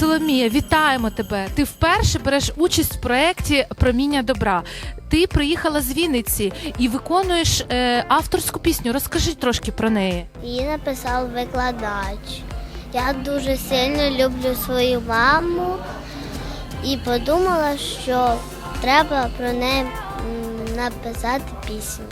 Соломія, вітаємо тебе. Ти вперше береш участь в проєкті Проміння добра. Ти приїхала з Вінниці і виконуєш е, авторську пісню. Розкажи трошки про неї. Її написав викладач. Я дуже сильно люблю свою маму і подумала, що треба про неї написати пісню.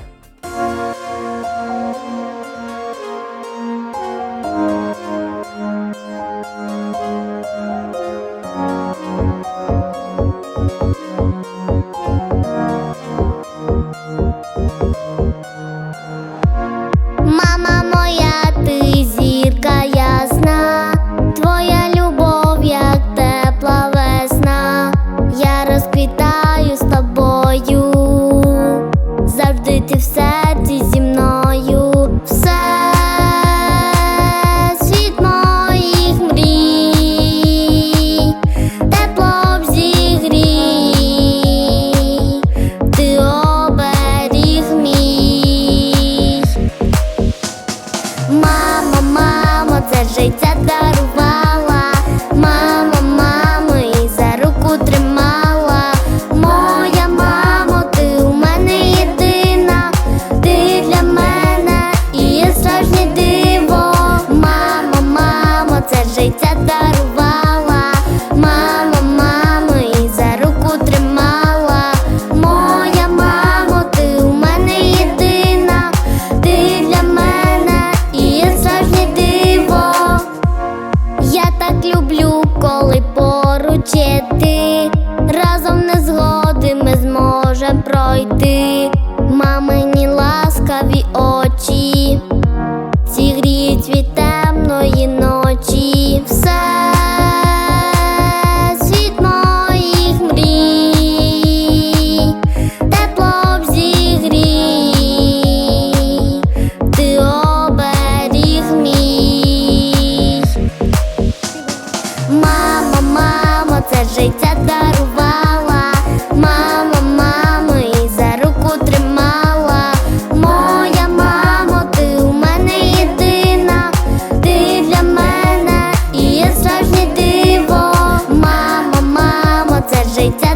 Так люблю, коли поруч є ти. Разом не згоди ми зможем пройти. Мамині ласкаві очі, зігріють від темної ночі. Все життя дарувала. Мама, мамо, і за руку тримала. Моя мамо, ти у мене єдина, ти для мене і є справжнє диво. Мама, мамо, це життя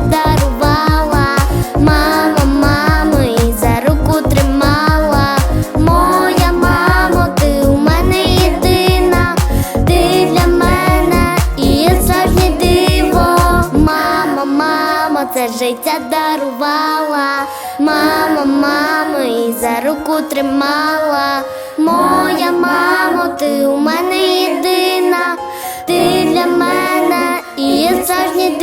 життя дарувала, мама, мама, і за руку тримала, моя мамо, ти у мене єдина, ти для мене і є завжди